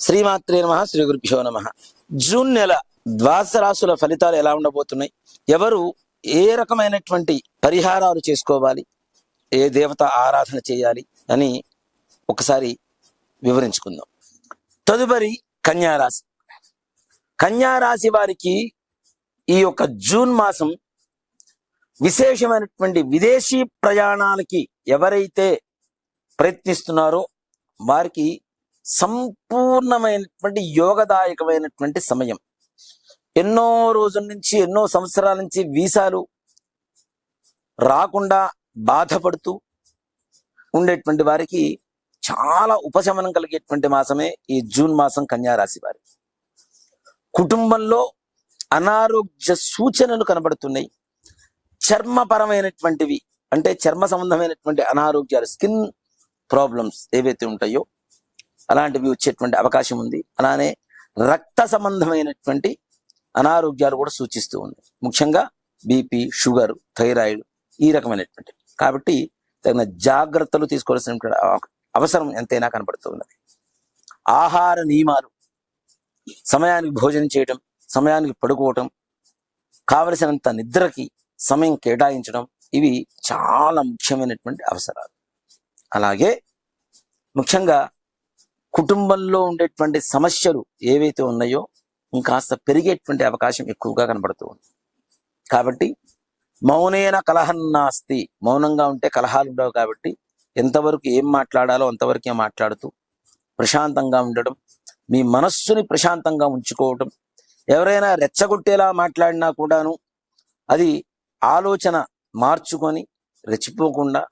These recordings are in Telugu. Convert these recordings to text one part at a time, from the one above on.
శ్రీమాత్రే నమ శ్రీ గురుభ్యో నమ. జూన్ నెల ద్వాదశ రాశుల ఫలితాలు ఎలా ఉండబోతున్నాయి? ఎవరు ఏ రకమైనటువంటి పరిహారాలు చేసుకోవాలి? ఏ దేవత ఆరాధన చేయాలి? అని ఒకసారి వివరించుకుందాం. తదుపరి కన్యారాశి కన్యారాశి వారికి ఈ యొక్క జూన్ మాసం విశేషమైనటువంటి విదేశీ ప్రయాణాలకి ఎవరైతే ప్రయత్నిస్తున్నారో వారికి సంపూర్ణమైనటువంటి యోగదాయకమైనటువంటి సమయం. ఎన్నో రోజుల నుంచి ఎన్నో సంవత్సరాల నుంచి వీసాలు రాకుండా బాధపడుతూ ఉండేటువంటి వారికి చాలా ఉపశమనం కలిగేటువంటి మాసమే ఈ జూన్ మాసం కన్యారాశి వారి. వారికి కుటుంబంలో అనారోగ్య సూచనలు కనబడుతున్నాయి. చర్మపరమైనటువంటివి అంటే చర్మ సంబంధమైనటువంటి అనారోగ్యాలు స్కిన్ ప్రాబ్లమ్స్ ఏవైతే ఉంటాయో అలాంటివి వచ్చేటువంటి అవకాశం ఉంది. అలానే రక్త సంబంధమైనటువంటి అనారోగ్యాలు కూడా సూచిస్తూ ఉంది. ముఖ్యంగా బీపీ షుగర్ థైరాయిడ్ ఈ రకమైనటువంటి. కాబట్టి తగిన జాగ్రత్తలు తీసుకోవాల్సినటువంటి అవసరం ఎంతైనా కనబడుతూ ఉన్నది. ఆహార నియమాలు సమయానికి భోజనం చేయటం సమయానికి పడుకోవటం కావలసినంత నిద్రకి సమయం కేటాయించడం ఇవి చాలా ముఖ్యమైనటువంటి అవసరాలు. అలాగే ముఖ్యంగా కుటుంబంలో ఉండేటువంటి సమస్యలు ఏవైతే ఉన్నాయో ఇంకాస్త పెరిగేటువంటి అవకాశం ఎక్కువగా కనబడుతూ ఉంది. కాబట్టి మౌనేన కలహం నాస్తి. మౌనంగా ఉంటే కలహాలు ఉండవు కాబట్టి ఎంతవరకు ఏం మాట్లాడాలో అంతవరకే మాట్లాడుతూ ప్రశాంతంగా ఉండడం మీ మనస్సుని ప్రశాంతంగా ఉంచుకోవటం ఎవరైనా రెచ్చగొట్టేలా మాట్లాడినా కూడాను అది ఆలోచన మార్చుకొని రెచ్చిపోకుండా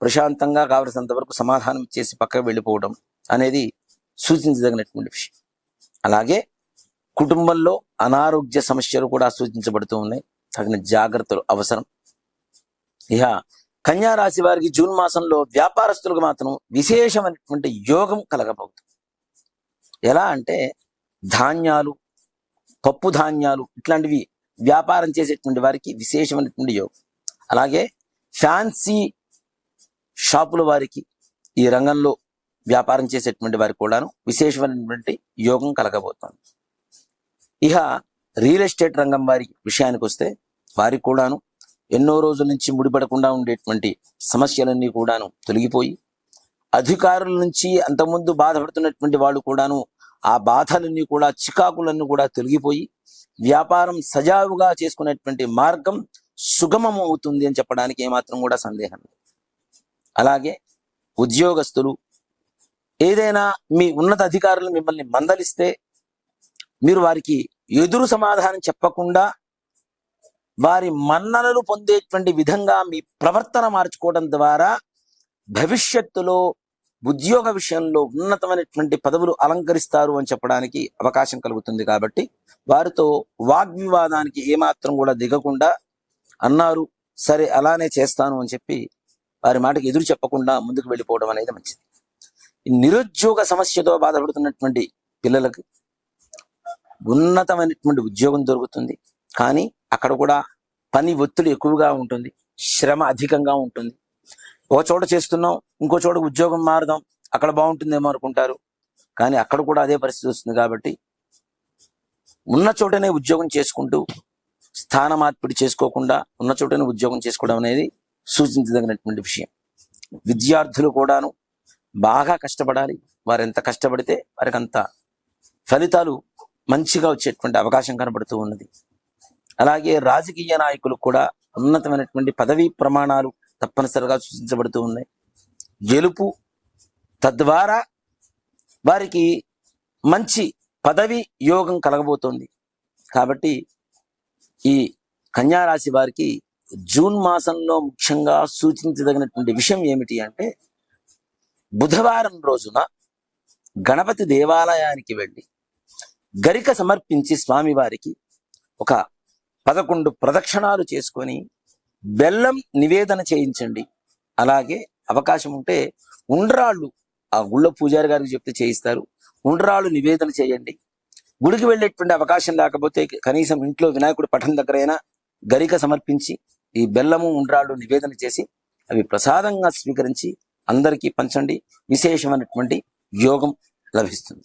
ప్రశాంతంగా కావలసినంత వరకు సమాధానం చేసి పక్కకు వెళ్ళిపోవడం అనేది సూచించదగినటువంటి విషయం. అలాగే కుటుంబంలో అనారోగ్య సమస్యలు కూడా సూచించబడుతూ ఉన్నాయి. తగిన జాగ్రత్తలు అవసరం. ఇక కన్యా రాశి వారికి జూన్ మాసంలో వ్యాపారస్తులకు మాత్రం విశేషమైనటువంటి యోగం కలగబోతుంది. ఎలా అంటే ధాన్యాలు పప్పు ధాన్యాలు ఇట్లాంటివి వ్యాపారం చేసేటువంటి వారికి విశేషమైనటువంటి యోగం. అలాగే ఫ్యాన్సీ షాపుల వారికి ఈ రంగంలో వ్యాపారం చేసేటువంటి వారికి కూడాను విశేషమైనటువంటి యోగం కలగబోతోంది. ఇక రియల్ ఎస్టేట్ రంగం వారి విషయానికి వస్తే వారికి కూడాను ఎన్నో రోజుల నుంచి ముడిపడకుండా ఉండేటువంటి సమస్యలన్నీ కూడాను తొలగిపోయి అధికారుల నుంచి అంతకుముందు బాధపడుతున్నటువంటి వాళ్ళు కూడాను ఆ బాధలన్నీ కూడా చికాకులన్నీ కూడా తొలగిపోయి వ్యాపారం సజావుగా చేసుకునేటువంటి మార్గం సుగమం అవుతుంది అని చెప్పడానికి ఏమాత్రం కూడా సందేహం లేదు. అలాగే ఉద్యోగస్తులు ఏదైనా మీ ఉన్నత అధికారులు మిమ్మల్ని మందలిస్తే మీరు వారికి ఎదురు సమాధానం చెప్పకుండా వారి మన్ననలు పొందేటువంటి విధంగా మీ ప్రవర్తన మార్చుకోవడం ద్వారా భవిష్యత్తులో ఉద్యోగ విషయంలో ఉన్నతమైనటువంటి పదవులు అలంకరిస్తారు అని చెప్పడానికి అవకాశం కలుగుతుంది కాబట్టి వారితో వాగ్వివాదానికి ఏమాత్రం కూడా దిగకుండా అన్నారు సరే అలానే చేస్తాను అని చెప్పి వారి మాటకి ఎదురు చెప్పకుండా ముందుకు వెళ్ళిపోవడం అనేది మంచిది. నిరుద్యోగ సమస్యతో బాధపడుతున్నటువంటి పిల్లలకు ఉన్నతమైనటువంటి ఉద్యోగం దొరుకుతుంది. కానీ అక్కడ కూడా పని ఒత్తిడి ఎక్కువగా ఉంటుంది. శ్రమ అధికంగా ఉంటుంది. ఒక చోట చేస్తున్నాం ఇంకో చోట ఉద్యోగం మారదాం అక్కడ బాగుంటుందేమో అనుకుంటారు. కానీ అక్కడ కూడా అదే పరిస్థితి వస్తుంది కాబట్టి ఉన్న చోటనే ఉద్యోగం చేసుకుంటూ స్థాన మార్పిడి చేసుకోకుండా ఉన్న చోటనే ఉద్యోగం చేసుకోవడం అనేది సూచించదగినటువంటి విషయం. విద్యార్థులు కూడాను బాగా కష్టపడాలి. వారు ఎంత కష్టపడితే వారికి అంత ఫలితాలు మంచిగా వచ్చేటువంటి అవకాశం కనబడుతూ ఉన్నది. అలాగే రాజకీయ నాయకులు కూడా ఉన్నతమైనటువంటి పదవీ ప్రమాణాలు తప్పనిసరిగా సూచించబడుతూ ఉన్నాయి. గెలుపు తద్వారా వారికి మంచి పదవి యోగం కలగబోతోంది. కాబట్టి ఈ కన్యారాశి వారికి జూన్ మాసంలో ముఖ్యంగా సూచించదగినటువంటి విషయం ఏమిటి అంటే బుధవారం రోజున గణపతి దేవాలయానికి వెళ్ళి గరిక సమర్పించి స్వామివారికి ఒక పదకొండు ప్రదక్షిణాలు చేసుకొని బెల్లం నివేదన చేయించండి. అలాగే అవకాశం ఉంటే ఉండ్రాళ్ళు ఆ గుళ్ళ పూజారి గారికి చెప్తే చేయిస్తారు. ఉండ్రాళ్ళు నివేదన చేయండి. గుడికి వెళ్ళేటువంటి అవకాశం లేకపోతే కనీసం ఇంట్లో వినాయకుడి పఠం దగ్గరైనా గరిక సమర్పించి ఈ బెల్లము ఉండ్రాళ్ళు నివేదన చేసి అవి ప్రసాదంగా స్వీకరించి అందరికీ పంచండి. విశేషమైనటువంటి యోగం లభిస్తుంది.